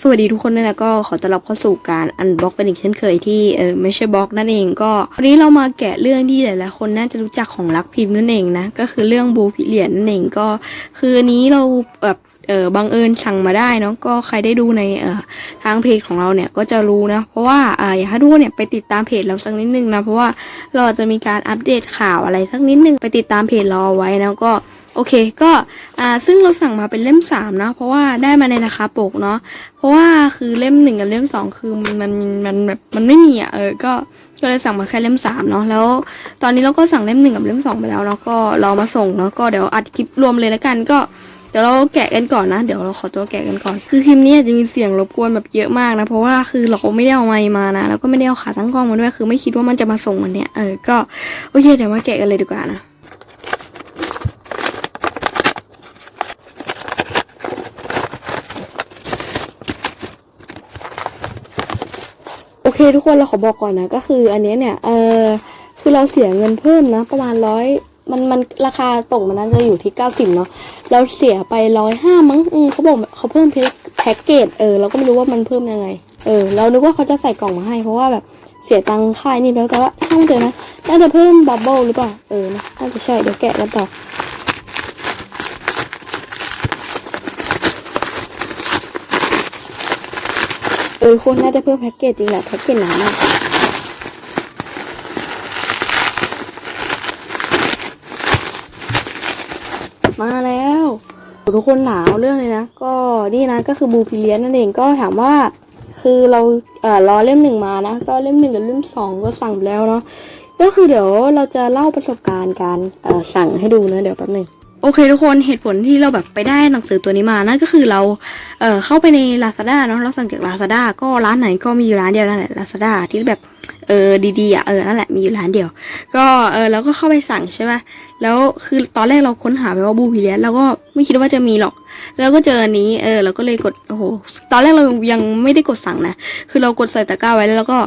สวัสดีทุกคนด้วยนะก็ขอต้อนรับเข้าสู่การอันบล็อกกันอีกเช่นเคยที่เออไม่ใช่บล็อกนั่นเองก็วันนี้เรามาแกะเรื่องที่หลายๆคนน่าจะรู้จักของรักพิมพ์นั่นเองนะก็คือเรื่องบูพิเลียนนั่นเองก็ คืออันนี้เราแบบเออบังเอิญสั่งมาได้เนาะก็ใครได้ดูในเออทางเพจของเราเนี่ยก็จะรู้นะ เพราะว่าอ่าอยากให้ทุกคนเนี่ยไปติดตามเพจเราสักนิดนึงนะเพราะว่าเราจะมีการอัปเดตข่าวอะไรสักนิดนึงไปติดตามเพจเราเอาไว้นะก็ โอเคก็อ่าซึ่งเราสั่งมาเป็นเล่มสามนะเพราะว่าได้มาในราคาปกเนาะเพราะว่าคือเล่มหนึ่งกับเล่มสองคือมันมันมันแบบมันไม่มีอะเออก็ก็เลยสั่งมาแค่เล่มสามเนาะแล้ว ตอนนี้เราก็สั่งเล่มหนึ่งกับเล่มสองไปแล้วเนาะก็รอมาส่งเนาะก็เดี๋ยวอัดคลิปรวมเลยแล้วกันก็เดี๋ยวเราแกะกันก่อนนะ เดี๋ยวเราขอตัวแกะกันก่อน คือคลิปนี้อาจจะมีเสียงรบกวนแบบเยอะมากนะ เพราะว่าคือเราไม่ได้เอาไมค์มานะ แล้วก็ไม่ได้เอาขาตั้งกล้องมาด้วย คือไม่คิดว่ามันจะมาส่งวันเนี้ย เออ ก็โอเค เดี๋ยวมาแกะกันเลยดีกว่านะ โอเคทุกคนเราขอบอกก่อนนะ ก็คืออันนี้เนี่ยเออคือเราเสียเงินเพิ่มนะ ประมาณร้อยมันมันราคาตกมันน่าจะอยู่ที่เก้าสิบเนาะเราเสียไปร้อยห้ามั้งอืมเขาบอกเขาเพิ่มแพ็คแพ็กเกจเออเราก็ไม่รู้ว่ามันเพิ่มยังไง เออ เรานึกว่าเขาจะใส่กล่องมาให้เพราะว่าแบบเสียตังค่ายนี่แล้วแต่ว่าช่างเถอะนะน่าจะเพิ่มบับเบิลหรือเปล่าเออนะน่าจะใช่เดี๋ยวแกะกันต่อ ออควรน่าจะเพิ่มแพ็กเกจจริงแหละแพ็กเกจหนามากมาแล้วทุกคนหนาวเรื่องเลยนะ ก็นี่นะก็คือบูพิเลียนนั่นเองก็ถามว่า คือเราเอ่อรอเล่มหนึ่งมานะ ก็เล่มหนึ่งกับเล่มสองก็สั่งแล้วเนาะก็คือเดี๋ยวเราจะเล่าประสบการณ์การเอ่อสั่งให้ดูนะเดี๋ยวแป๊บหนึ่ง โอเคทุกคนเหตุผลที่เราแบบไปได้หนังสือตัวนี้มานั่นก็คือเราเอ่อเข้าไปใน Lazada เนาะเราสั่งจาก Lazada ก็ร้านไหนก็มีอยู่ร้านเดียวนั่นแหละ Lazada ที่แบบเออดีๆอะเออนั่นแหละมีอยู่ร้านเดียว ก็เออเราก็เข้าไปสั่งใช่ป่ะแล้วคือตอนแรกเราค้นหาไปว่าบูพิเลียนเราก็ไม่คิดว่าจะมีหรอก แล้วก็เจออันนี้เออเราก็เลยกดโอ้โหตอนแรกเรายังไม่ได้กดสั่งนะคือเรากดใส่ตะกร้าไว้แล้วเราก็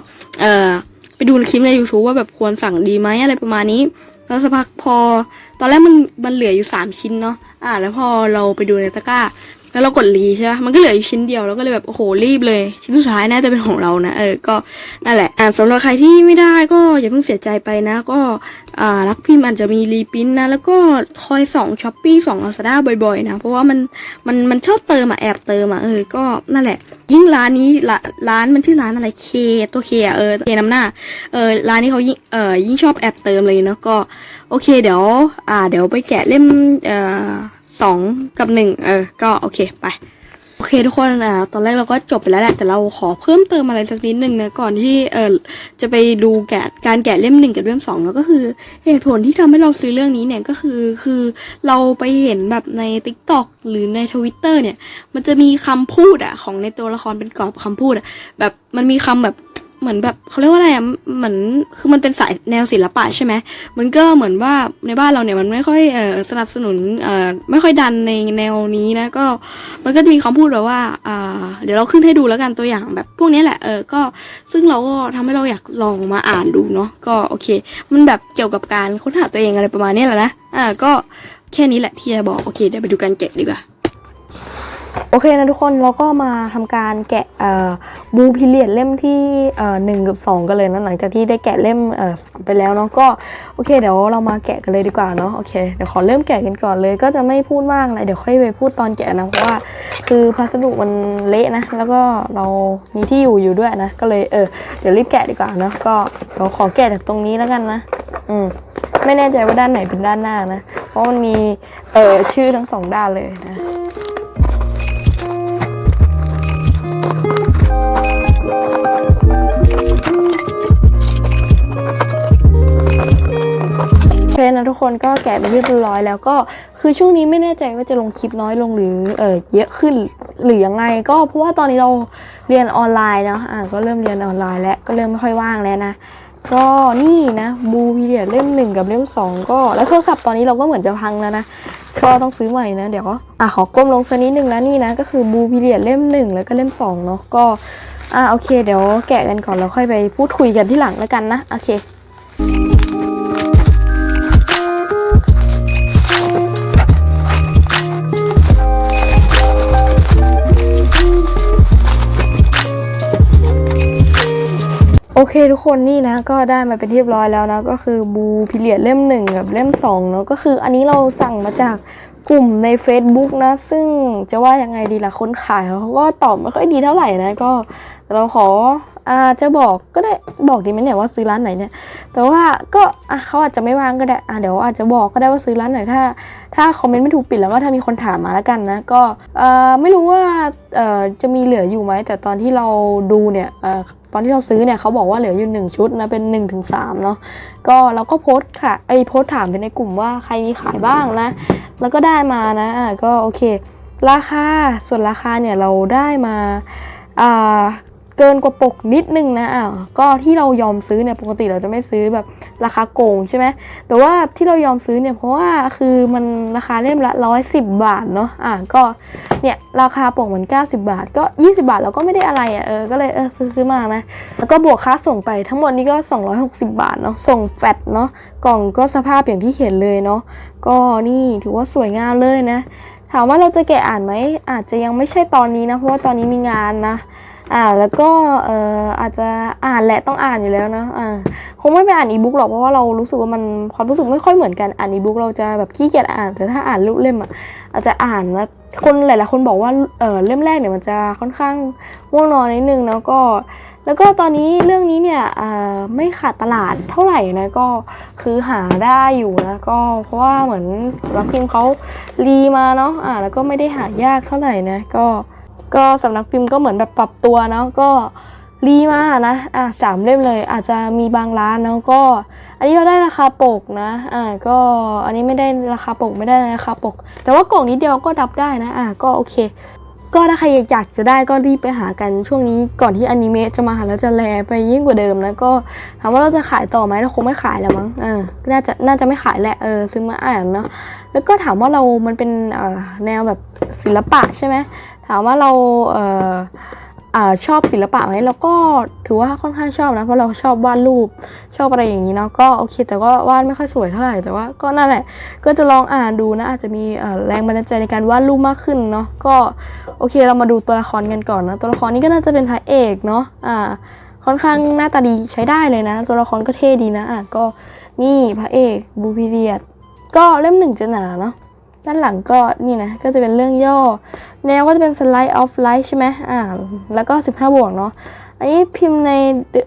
เออไปดูคลิปใน YouTube ว่าแบบควรสั่งดีไหมอะไรประมาณนี้ แล้วสักพักพอ ตอนแรกมันมันเหลืออยู่สามชิ้นเนาะอ่า แล้วพอเราไปดูในตะกร้า แล้วเรากดรีใช่ปะมันก็เหลืออยู่ชิ้นเดียวแล้วก็เลยแบบโอ้โหรีบเลย ชิ้นสุดท้ายน่าจะเป็นของเรานะเออก็นั่นแหละอ่าสำหรับใครที่ไม่ได้ก็อย่าเพิ่งเสียใจไปนะ ก็อ่ารักพิมพ์อาจจะมีรีปรินท์นะ แล้วก็คอยสองช้อปปี้สองลาซาด้าบ่อยๆ นะ เพราะว่ามันมันมันชอบเติมอะแอบเติมอะเออก็นั่นแหละ ยิ่งร้านนี้ละร้านมันชื่อร้านอะไรเคตัวเคอะเออเคน้ำหน้าเออร้านนี้เขายิ่งเออยิ่งชอบแอบเติมเลยเนาะก็โอเคเดี๋ยว อ่า เดี๋ยวไปแกะเล่มเอ่อ สองกับหนึ่งเออ ก็โอเคไป โอเคทุกคนอ่าตอนแรกเราก็จบไปแล้วแหละ แต่เราขอเพิ่มเติมอะไรสักนิดนึงนะก่อนที่เออจะไปดูแกะการแกะเล่มหนึ่งกับเล่มสองแล้วก็คือเหตุผลที่ทำให้เราซื้อเรื่องนี้เนี่ยก็คือคือเราไปเห็นแบบใน t ิ k t o k หรือในทวิตเตอร์เนี่ย มันจะมีคำพูดอะของในตัวละครเป็นกรอบคำพูดอะแบบมันมีคำแบบ เหมือนแบบเขาเรียกว่าอะไรอะเหมือนคือมันเป็นสายแนวศิลปะใช่ไหมมันก็เหมือนว่าในบ้านเราเนี่ยมันไม่ค่อยเออสนับสนุนเออไม่ค่อยดันในแนวนี้นะก็มันก็จะมีคำพูดแบบว่าอ่าเดี๋ยวเราขึ้นให้ดูแล้วกันตัวอย่างแบบพวกนี้แหละเออก็ซึ่งเราก็ทำให้เราอยากลองมาอ่านดูเนาะก็โอเค มันแบบเกี่ยวกับการค้นหาตัวเองอะไรประมาณนี้แหละนะอ่าก็แค่นี้แหละที่จะบอกโอเคเดี๋ยวไปดูการแกะดีกว่า โอเคนะทุกคนเราก็มาทำการแกะบูพิเลียนเล่มที่หนึ่งกับสองกันเลยนะหลังจากที่ได้แกะเล่มสามไปแล้วเนาะก็โอเคเดี๋ยวเรามาแกะกันเลยดีกว่าเนาะโอเคเดี๋ยวขอเริ่มแกะกันก่อนเลย ก็จะไม่พูดมากอะไรเดี๋ยวค่อยไปพูดตอนแกะนะเพราะว่าคือพัสดุมันเละนะ แล้วก็เรามีที่อยู่อยู่ด้วยนะ ก็เลยเออเดี๋ยวรีบแกะดีกว่าเนาะก็เดี๋ยวขอแกะจากตรงนี้แล้วกันนะอืมไม่แน่ใจว่าด้านไหนเป็นด้านหน้านะ เพราะมันมีเออชื่อทั้งสองด้านเลยนะ นะทุกคนก็แกะเป็นที่เรียบร้อยแล้วก็คือช่วงนี้ไม่แน่ใจว่าจะลงคลิปน้อยลงหรือเออเยอะขึ้นหรือยังไง ก็เพราะว่าตอนนี้เราเรียนออนไลน์เนาะอ่าก็เริ่มเรียนออนไลน์แล้วก็เริ่มไม่ค่อยว่างแล้วนะก็นี่นะบูพีเดียเล่มหนึ่งกับเล่มสองก็แล้วโทรศัพท์ตอนนี้เราก็เหมือนจะพังแล้วนะก็ต้องซื้อใหม่นะเดี๋ยวอะขอก้มลงสักนิดนึงนะนี่นะก็คือบูพีเดียเล่มหนึ่งแล้วก็เล่มสองเนาะก็อะโอเค เดี๋ยวแกะกันก่อนแล้วค่อยไปพูดคุยกันที่หลังแล้วกันนะโอเค โอเคทุกคนนี่นะก็ได้มาเป็นที่เรียบร้อยแล้วนะก็คือบูพิเลียดเล่มหนึ่งกับเล่มสองเนาะก็คืออันนี้เราสั่งมาจากกลุ่มใน Facebook นะ ซึ่งจะว่ายังไงดีล่ะคนขายเขาก็ตอบไม่ค่อยดีเท่าไหร่นะก็เราขออาจะบอกก็ได้บอกดีไหมเนี่ยว่าซื้อร้านไหนเนี่ย แต่ว่าก็อะเขาอาจจะไม่ว่างก็ได้อะเดี๋ยวอาจจะบอกก็ได้ว่าซื้อร้านไหนถ้า ถ้าคอมเมนต์ไม่ถูกปิดแล้วก็ถ้ามีคนถามมาแล้วกันนะก็เอ่อไม่รู้ว่าเอ่อจะมีเหลืออยู่ไหมแต่ตอนที่เราดูเนี่ยเอ่อ อนที่เราซื้อเนี่ยเขาบอกว่าเหลืออยู่หนึ่งชุดนะเป็น1นถึงสเนาะก็เราก็โพสค่ะไอโพสถามไปในกลุ่มว่าใครมีขายบ้างนะ แล้วก็ได้มานะอะก็โอเค ราคาส่วนราคาเนี่ยเราได้มาอ่า เกินกว่าปกนิดนึงนะอะก็ที่เรายอมซื้อเนี่ยปกติเราจะไม่ซื้อแบบราคาโกงใช่ไหมแต่ว่าที่เรายอมซื้อเนี่ยเพราะว่าคือมันราคาเล่มละร้อยสิบบาทเนาะอะก็เนี่ยราคาปกมัน 90 บาท ก็ 20 บาทเราก็ไม่ได้อะไรอะเออก็เลยเออซื้อซื้อมานะ แล้วก็บวกค่าส่งไปทั้งหมดนี้ก็ 260 บาทเนาะส่งแฟตเนาะกล่องก็สภาพอย่างที่เห็นเลยเนาะก็นี่ถือว่าสวยงามเลยนะ ถามว่าเราจะแกะอ่านไหมอาจจะยังไม่ใช่ตอนนี้นะ เพราะว่าตอนนี้มีงานนะ อ่าแล้วก็เอ่ออาจจะอ่านแหละต้องอ่านอยู่แล้วนะอ่าคงไม่ไปอ่านอีบุ๊กหรอกเพราะว่าเรารู้สึกว่ามันความรู้สึกไม่ค่อยเหมือนกันอ่านอีบุ๊กเราจะแบบขี้เกียจอ่านแต่ถ้าอ่านรูปเล่มอะอาจจะอ่านแล้วคนหลายๆคนบอกว่าเออเล่มแรกเนี่ยมันจะค่อนข้างง่วงนอนนิดนึงแล้วก็ แล้วก็ตอนนี้เรื่องนี้เนี่ยอ่าไม่ขาดตลาดเท่าไหร่นะก็คือหาได้อยู่นะก็เพราะว่าเหมือนรักพิมพ์เขารีมาเนาะอ่าแล้วก็ไม่ได้หายากเท่าไหร่นะก็ ก็สำนักพิมพ์ก็เหมือนแบบปรับตัวเนาะก็รีมานะอะสามเล่มเลย อาจจะมีบางร้านเนาะก็ อันนี้เราได้ราคาปกนะอ่าก็อันนี้ไม่ได้ราคาปกไม่ได้ราคาปก แต่ว่ากล่องนิดเดียวก็ดับได้นะอ่าก็โอเค ก็ถ้าใครอยากจะได้ก็รีบไปหากันช่วงนี้ก่อนที่อนิเมะจะมาหาแล้วจะแลไปยิ่งกว่าเดิมนะก็ถามว่าเราจะขายต่อไหมเราคงไม่ขายแล้วมั้งอ่าน่าจะน่าจะไม่ขายแหละเออซื้อมาอ่านเนาะแล้วก็ถามว่าเรามันเป็นแนวแบบศิลปะใช่ไหม ถามว่าเราเอออชอบศิลปะไหมเราก็ถือว่าค่อนข้างชอบนะเพราะเราชอบวาดรูปชอบอะไรอย่างนี้เนาะก็โอเค แต่ว่าวาดไม่ค่อยสวยเท่าไหร่แต่ว่าก็นั่นแหละ ก็จะลองอ่านดูนะ อาจจะมีแรงบันดาลใจในการวาดรูปมากขึ้นเนาะก็โอเคเรามาดูตัวละครกันก่อนนะตัวละครนี้ก็น่าจะเป็นพระเอกเนาะอ่าค่อนข้างหน้าตาดีใช้ได้เลยนะ ตัวละครก็เท่ดีนะอะก็นี่พระเอกบูพีเรียดก็เล่มหนึ่งจะหนาเนาะ ด้านหลังก็นี่นะก็จะเป็นเรื่องย่อ แนวก็จะเป็น slide of life ใช่ไหมอ่าแล้วก็ 15 บวกเนาะอันนี้พิมพ์ใน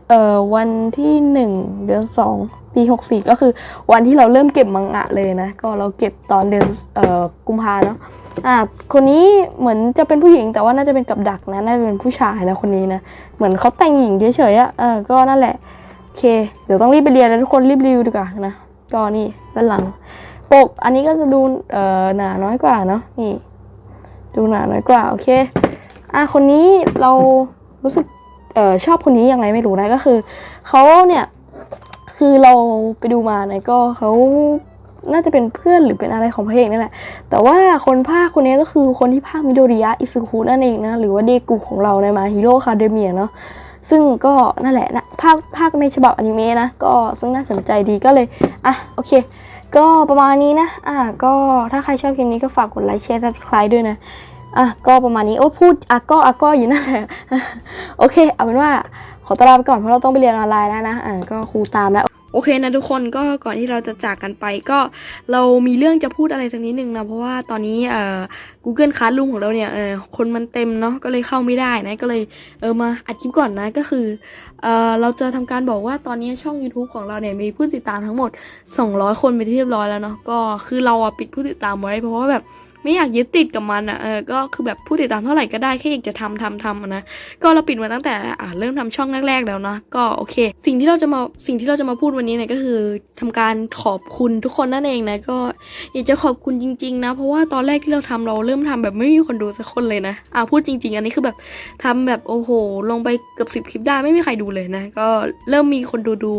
เอ่อวันที่ 1 เดือน 2 ปี 64 ก็คือวันที่เราเริ่มเก็บมังงะเลยนะ ก็เราเก็บตอนเดือนเอ่อกุมภาเนาะอ่าคนนี้เหมือนจะเป็นผู้หญิงแต่ว่าน่าจะเป็นกับดักนะน่าจะเป็นผู้ชายนะคนนี้นะเหมือนเขาแต่งหญิงเฉยๆอะเออก็นั่นแหละโอเค เดี๋ยวต้องรีบไปเรียนแล้วทุกคนรีบรีวิวดีกว่านะก็นี่ด้านหลัง ปก อันนี้ก็จะดูเอ่อหนาน้อยกว่าเนาะนี่ ดูหนาน้อยกว่าโอเคอะคนนี้เรารู้สึกเอ่อชอบคนนี้ยังไงไม่รู้นะก็คือเขาเนี่ยคือเราไปดูมาเนี่ยก็เขาน่าจะเป็นเพื่อนหรือเป็นอะไรของพระเอกนี่แหละ แต่ว่าคนภาคคนนี้ก็คือคนที่ภาคมิโดริยะอิซึคุนั่นเองนะ หรือว่าเดกุของเราในมาฮีโร่คาเดเมียเนาะ ซึ่งก็นั่นแหละนะภาคภาคในฉบับอนิเมะนะ ก็ซึ่งน่าสนใจดีก็เลย อะ โอเค ก็ประมาณนี้นะ อะก็ถ้าใครชอบคลิปนี้ก็ฝากกดไลค์แชร์ซับสไคร b e ด้วยนะ อะก็ประมาณนี้ โอ้พูดอะก็อะก็อยู่นั่นแหละ โอเค เอาเป็นว่าขอตลาไปก่อนเพราะเราต้องไปเรียนออนไลน์แล้วนะ อะก็ครูตามแล้ว โอเคนะทุกคนก็ก่อนที่เราจะจากกันไปก็เรามีเรื่องจะพูดอะไรสักนิดนึงนะเพราะว่าตอนนี้เอ่อ Google Classroom ของเราเนี่ยเออคนมันเต็มเนาะก็เลยเข้าไม่ได้นะก็เลยเออมาอัดคลิปก่อนนะก็คือเออเราจะทำการบอกว่าตอนนี้ช่อง YouTube ของเราเนี่ยมีผู้ติดตามทั้งหมด 200 คนไปที่เรียบร้อยแล้วเนาะก็คือเราอะปิดผู้ติดตามไว้เพราะว่าแบบ ไม่อยากยึดติดกับมันอะเออก็คือแบบผู้ติดตามเท่าไหร่ก็ได้แค่อยากจะทำทำทำนะก็เราปิดมาตั้งแต่อ่าเริ่มทำช่องแรกๆแล้วนะก็โอเค สิ่งที่เราจะมาสิ่งที่เราจะมาพูดวันนี้เนี่ยก็คือทำการขอบคุณทุกคนนั่นเองนะก็อยากจะขอบคุณจริง ๆ นะ เพราะว่าตอนแรกที่เราทำเราเริ่มทำแบบไม่มีคนดูสักคนเลยนะอ่าพูดจริง ๆ อันนี้คือแบบทำแบบโอ้โห ลงไปเกือบสิบคลิปได้ไม่มีใครดูเลยนะก็เริ่มมีคนดูดู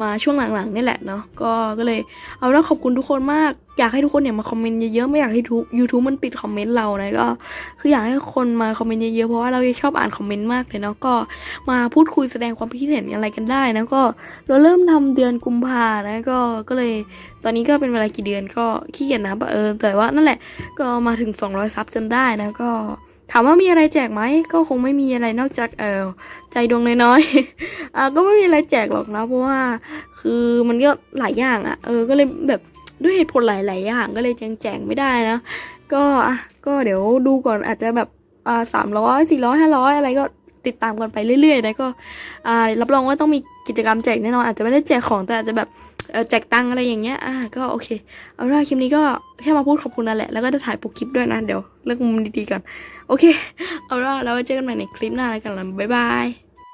มาช่วงหลังๆนี่แหละเนาะก็ก็เลยเอาละขอบคุณทุกคนมากอยากให้ทุกคนเนี่ยมาคอมเมนต์เยอะๆไม่อยากให้ทุก YouTube มันปิดคอมเมนต์เรานะก็คืออยากให้คนมาคอมเมนต์เยอะๆเพราะว่าเราชอบอ่านคอมเมนต์มากเลยเนาะก็มาพูดคุยแสดงความคิดเห็นอะไรกันได้นะก็เราเริ่มทำเดือนกุมภานะก็ก็เลยตอนนี้ก็เป็นเวลากี่เดือนก็ขี้เกียจนะเออแต่ว่านั่นแหละก็มาถึง 200 ซับจนได้นะก็ถามว่ามีอะไรแจกไหมก็คงไม่มีอะไรนอกจากเออใจดวงน้อยๆอ่าก็ไม่มีอะไรแจกหรอกนะเพราะว่าคือมันก็หลายอย่างอะ่ะ เออก็เลยแบบ ด้วยเหตุผลหลายๆอย่างก็เลยยังแจกไม่ได้นะ ก็อะก็เดี๋ยวดูก่อนอาจจะแบบอ่าสามร้อยสี่ร้อยห้าร้อยอะไรก็ติดตามกันไปเรื่อยๆนะก็อ่ารับรองว่าต้องมีกิจกรรมแจกแน่นอนอาจจะไม่ได้แจกของแต่อาจจะแบบแจกตังอะไรอย่างเงี้ยอ่าก็โอเค เอาล่ะคลิปนี้ก็แค่มาพูดขอบคุณนั่นแหละแล้วก็จะถ่ายโปกคลิปด้วยนะเดี๋ยวเลือกมุมดีๆก่อนโอเค เอาล่ะแล้วเจอกันใหม่ในคลิปหน้าแล้วกันละบ๊ายบาย